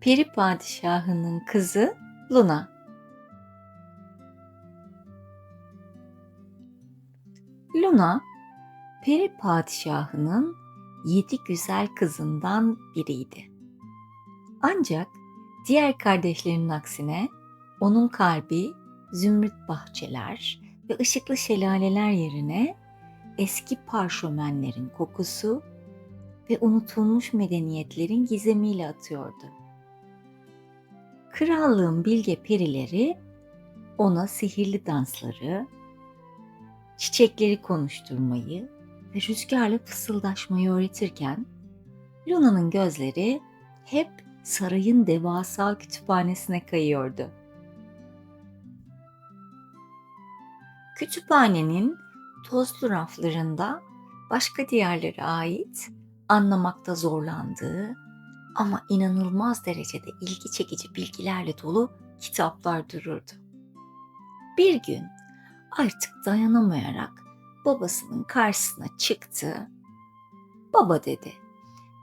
Peri padişahının kızı Luna. Luna, peri padişahının yedi güzel kızından biriydi. Ancak diğer kardeşlerinin aksine onun kalbi zümrüt bahçeler ve ışıklı şelaleler yerine eski parşömenlerin kokusu ve unutulmuş medeniyetlerin gizemiyle atıyordu. Krallığın bilge perileri ona sihirli dansları, çiçekleri konuşturmayı ve rüzgarla fısıldaşmayı öğretirken Luna'nın gözleri hep sarayın devasa kütüphanesine kayıyordu. Kütüphanenin tozlu raflarında başka diyarlara ait anlamakta zorlandığı ama inanılmaz derecede ilgi çekici bilgilerle dolu kitaplar dururdu. Bir gün artık dayanamayarak babasının karşısına çıktı. Baba dedi,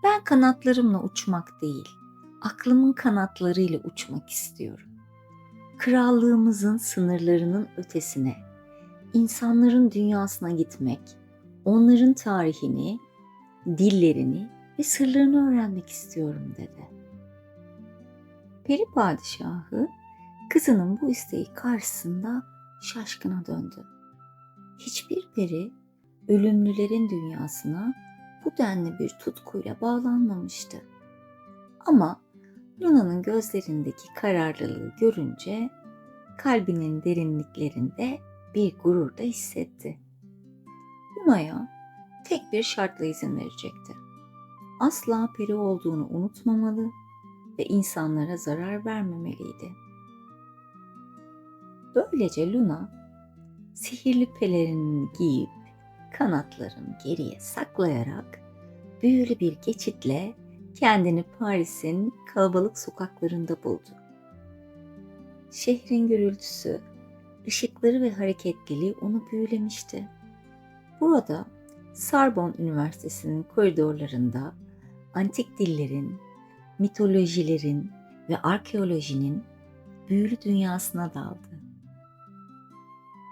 ben kanatlarımla uçmak değil, aklımın kanatlarıyla uçmak istiyorum. Krallığımızın sınırlarının ötesine, insanların dünyasına gitmek, onların tarihini, dillerini ve sırlarını öğrenmek istiyorum dedi. Peri padişahı kızının bu isteği karşısında şaşkına döndü. Hiçbir peri ölümlülerin dünyasına bu denli bir tutkuyla bağlanmamıştı. Ama Luna'nın gözlerindeki kararlılığı görünce kalbinin derinliklerinde bir gurur da hissetti. Luna'ya tek bir şartla izin verecekti. Asla peri olduğunu unutmamalı ve insanlara zarar vermemeliydi. Böylece Luna sihirli pelerinini giyip kanatlarını geriye saklayarak büyülü bir geçitle kendini Paris'in kalabalık sokaklarında buldu. Şehrin gürültüsü, ışıkları ve hareketliliği onu büyülemişti. Burada Sorbonne Üniversitesi'nin koridorlarında antik dillerin, mitolojilerin ve arkeolojinin büyülü dünyasına daldı.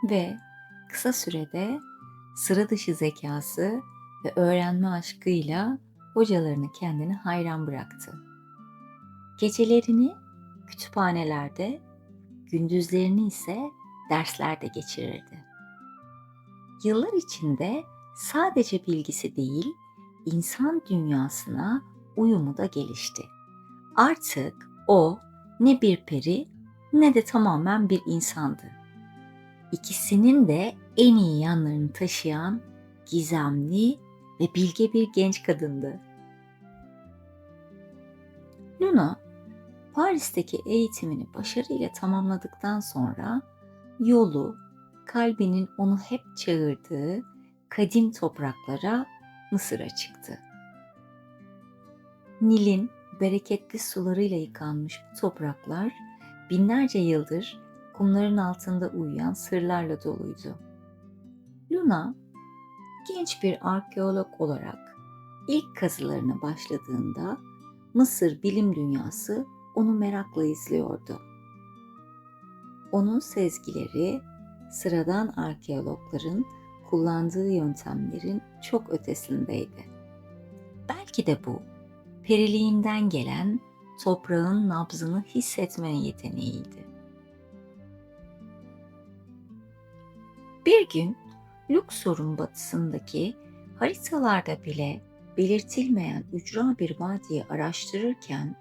Ve kısa sürede sıra dışı zekası ve öğrenme aşkıyla hocalarını kendini hayran bıraktı. Gecelerini kütüphanelerde, gündüzlerini ise derslerde geçirirdi. Yıllar içinde sadece bilgisi değil, insan dünyasına uyumu da gelişti. Artık o ne bir peri ne de tamamen bir insandı. İkisinin de en iyi yanlarını taşıyan gizemli ve bilge bir genç kadındı. Luna, Paris'teki eğitimini başarıyla tamamladıktan sonra yolu kalbinin onu hep çağırdığı kadim topraklara Mısır'a çıktı. Nil'in bereketli sularıyla yıkanmış bu topraklar binlerce yıldır kumların altında uyuyan sırlarla doluydu. Luna, genç bir arkeolog olarak ilk kazılarına başladığında Mısır bilim dünyası onu merakla izliyordu. Onun sezgileri sıradan arkeologların kullandığı yöntemlerin çok ötesindeydi. Belki de bu periliğinden gelen toprağın nabzını hissetme yeteneğiydi. Bir gün Luxor'un batısındaki haritalarda bile belirtilmeyen ücra bir vadiyi araştırırken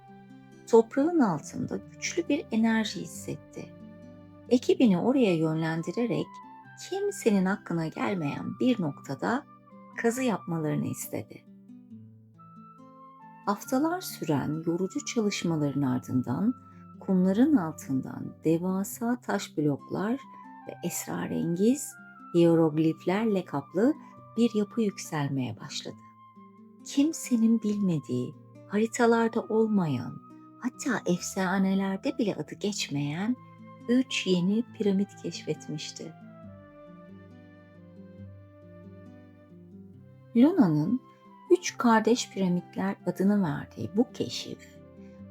toprağın altında güçlü bir enerji hissetti. Ekibini oraya yönlendirerek kimsenin hakkına gelmeyen bir noktada kazı yapmalarını istedi. Haftalar süren yorucu çalışmaların ardından kumların altından devasa taş bloklar ve esrarengiz hierogliflerle kaplı bir yapı yükselmeye başladı. Kimsenin bilmediği, haritalarda olmayan, hatta efsanelerde bile adı geçmeyen üç yeni piramit keşfetmişti. Luna'nın üç kardeş piramitler adını verdiği bu keşif,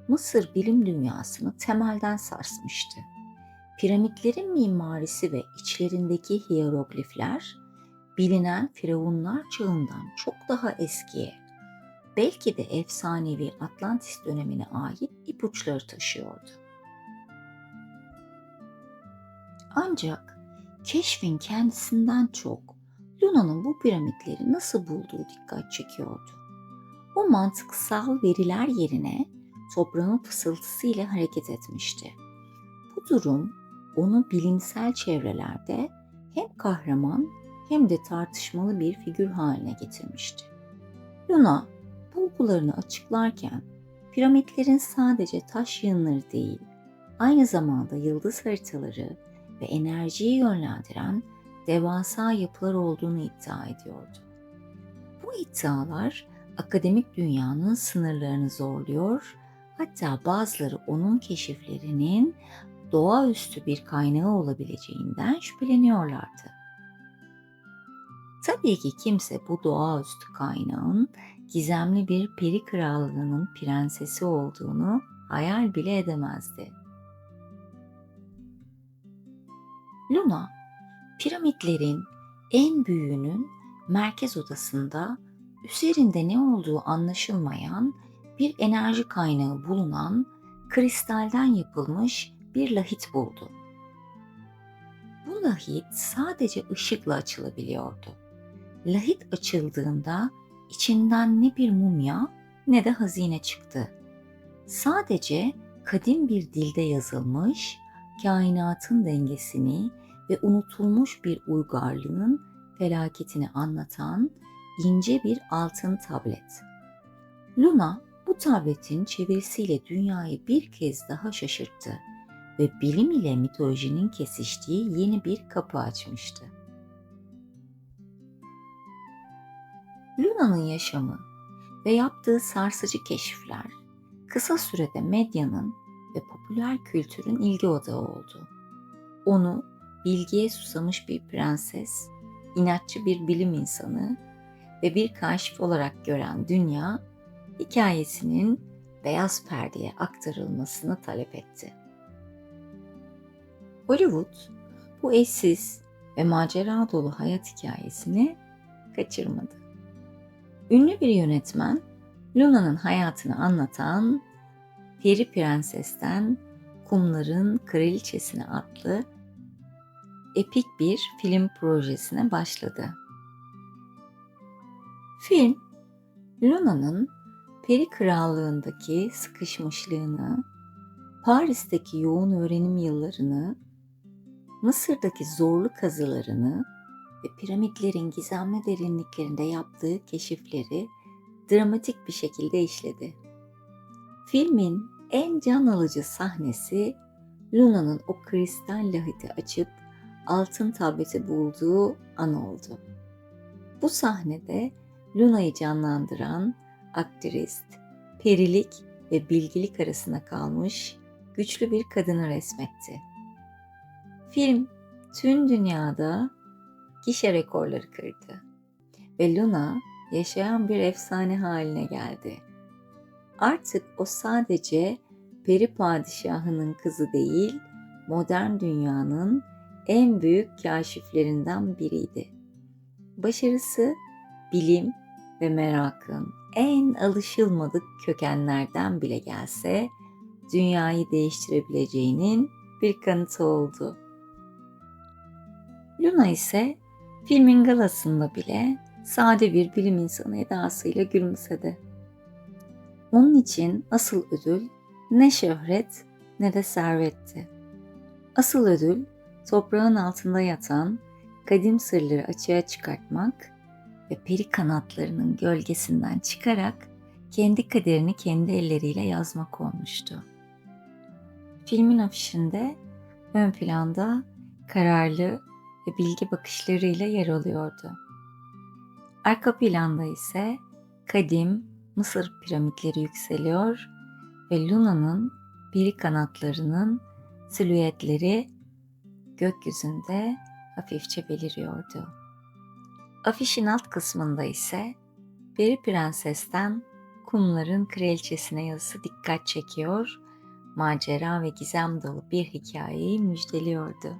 Mısır bilim dünyasını temelden sarsmıştı. Piramitlerin mimarisi ve içlerindeki hieroglifler bilinen firavunlar çağından çok daha eskiye, belki de efsanevi Atlantis dönemine ait ipuçları taşıyordu. Ancak keşfin kendisinden çok Luna'nın bu piramitleri nasıl bulduğu dikkat çekiyordu. O mantıksal veriler yerine toprağın fısıltısıyla hareket etmişti. Bu durum onu bilimsel çevrelerde hem kahraman hem de tartışmalı bir figür haline getirmişti. Luna bulgularını açıklarken piramitlerin sadece taş yığınları değil, aynı zamanda yıldız haritaları ve enerjiyi yönlendiren devasa yapılar olduğunu iddia ediyordu. Bu iddialar akademik dünyanın sınırlarını zorluyor, hatta bazıları onun keşiflerinin doğaüstü bir kaynağı olabileceğinden şüpheleniyorlardı. Tabii ki kimse bu doğaüstü kaynağın gizemli bir peri krallığının prensesi olduğunu hayal bile edemezdi. Luna, piramitlerin en büyüğünün merkez odasında üzerinde ne olduğu anlaşılmayan bir enerji kaynağı bulunan kristalden yapılmış bir lahit buldu. Bu lahit sadece ışıkla açılabiliyordu. Lahit açıldığında içinden ne bir mumya ne de hazine çıktı. Sadece kadim bir dilde yazılmış, kainatın dengesini ve unutulmuş bir uygarlığın felaketini anlatan ince bir altın tablet. Luna bu tabletin çevirisiyle dünyayı bir kez daha şaşırttı ve bilim ile mitolojinin kesiştiği yeni bir kapı açmıştı. Luna'nın yaşamı ve yaptığı sarsıcı keşifler kısa sürede medyanın ve popüler kültürün ilgi odağı oldu. Onu bilgiye susamış bir prenses, inatçı bir bilim insanı ve bir kaşif olarak gören dünya, hikayesinin beyaz perdeye aktarılmasını talep etti. Hollywood bu eşsiz ve macera dolu hayat hikayesini kaçırmadı. Ünlü bir yönetmen Luna'nın hayatını anlatan Peri Prenses'ten Kumların Kraliçesine adlı epik bir film projesine başladı. Film, Luna'nın Peri Krallığındaki sıkışmışlığını, Paris'teki yoğun öğrenim yıllarını, Mısır'daki zorlu kazılarını ve piramitlerin gizemli derinliklerinde yaptığı keşifleri dramatik bir şekilde işledi. Filmin en can alıcı sahnesi Luna'nın o kristal lahiti açıp altın tableti bulduğu an oldu. Bu sahnede Luna'yı canlandıran aktrist, perilik ve bilgilik arasında kalmış güçlü bir kadını resmetti. Film tüm dünyada gişe rekorları kırdı ve Luna yaşayan bir efsane haline geldi. Artık o sadece peri padişahının kızı değil, modern dünyanın en büyük kaşiflerinden biriydi. Başarısı bilim ve merakın en alışılmadık kökenlerden bile gelse dünyayı değiştirebileceğinin bir kanıtı oldu. Luna ise filmin galasında bile sade bir bilim insanı edasıyla gülümsedi. Onun için asıl ödül ne şöhret ne de servetti. Asıl ödül toprağın altında yatan kadim sırları açığa çıkartmak ve peri kanatlarının gölgesinden çıkarak kendi kaderini kendi elleriyle yazmak olmuştu. Filmin afişinde ön planda kararlı ve bilgi bakışlarıyla yer alıyordu. Arka planda ise kadim Mısır piramitleri yükseliyor ve Luna'nın peri kanatlarının silüetleri gökyüzünde hafifçe beliriyordu. Afişin alt kısmında ise Peri Prenses'ten Kumların Kraliçesine yazısı dikkat çekiyor, macera ve gizem dolu bir hikayeyi müjdeliyordu.